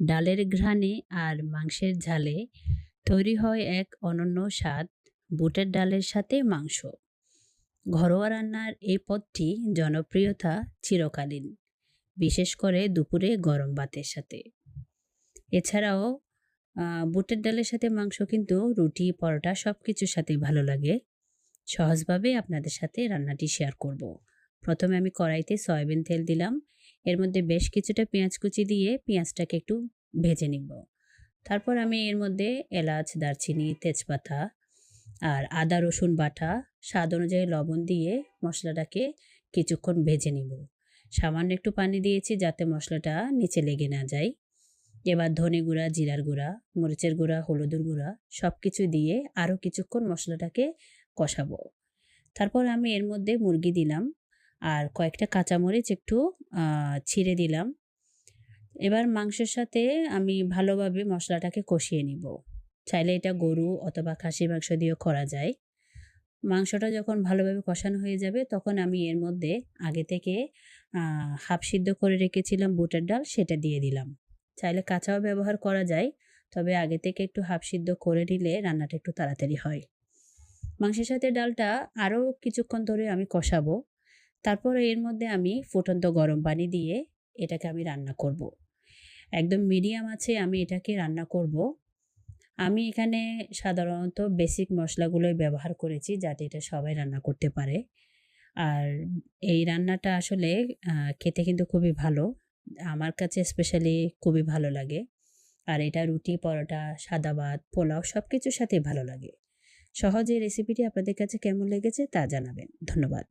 ডালের ঘ্রাণে আর মাংসের ঝালে তৈরি হয় এক অনন্য স্বাদ, বুটের ডালের সাথে মাংস। ঘরোয়া রান্নার এই পদটি জনপ্রিয়তা চিরকালীন, বিশেষ করে দুপুরে গরম ভাতের সাথে। এছাড়াও বুটের ডালের সাথে মাংস কিন্তু রুটি, পরোটা সব কিছুর সাথে ভালো লাগে। সহজভাবে আপনাদের সাথে রান্নাটি শেয়ার করব। প্রথমে আমি কড়াইতে সয়াবিন তেল দিলাম। এর মধ্যে বেশ কিছুটা পেঁয়াজ কুচি দিয়ে পেঁয়াজটাকে একটু ভেজে নিব। তারপর আমি এর মধ্যে এলাচ, দারচিনি, তেজপাতা আর আদা, রসুন বাটা স্বাদ অনুযায়ী লবণ দিয়ে মশলাটাকে কিছুক্ষণ ভেজে নিব। সামান্য একটু পানি দিয়েছি যাতে মশলাটা নিচে লেগে না যায়। এবার ধনে গুঁড়া, জিরার গুঁড়া, মরিচের গুঁড়া, হলুদের গুঁড়া সব কিছু দিয়ে আরও কিছুক্ষণ মশলাটাকে কষাবো। তারপর আমি এর মধ্যে মুরগি দিলাম। আর কয়েকটা কাঁচামরিচ একটু ছিঁড়ে দিলাম। এবার মাংসের সাথে আমি ভালোভাবে মশলাটাকে কষিয়ে নিব। চাইলে এটা গরু অথবা খাসির মাংস দিয়েও করা যায়। মাংসটা যখন ভালোভাবে কষানো হয়ে যাবে, তখন আমি এর মধ্যে আগে থেকে হাফ সিদ্ধ করে রেখেছিলাম বুটের ডাল, সেটা দিয়ে দিলাম। চাইলে কাঁচাও ব্যবহার করা যায়, তবে আগে থেকে একটু হাফ সিদ্ধ করে নিলে রান্নাটা একটু তাড়াতাড়ি হয়। মাংসের সাথে ডালটা আরও কিছুক্ষণ ধরে আমি কষাবো। তারপর এর মধ্যে আমি ফুটন্ত গরম পানি দিয়ে এটাকে আমি রান্না করব। একদম মিডিয়াম আছে, আমি এটাকে রান্না করব। আমি এখানে সাধারণত বেসিক মশলাগুলোই ব্যবহার করেছি যাতে এটা সবাই রান্না করতে পারে। আর এই রান্নাটা আসলে খেতে কিন্তু খুবই ভালো। আমার কাছে স্পেশালি খুবই ভালো লাগে। আর এটা রুটি, পরোটা, সাদা ভাত, পোলাও সব কিছুর সাথে ভালো লাগে। সহজে রেসিপিটি আপনাদের কাছে কেমন লেগেছে তা জানাবেন। ধন্যবাদ।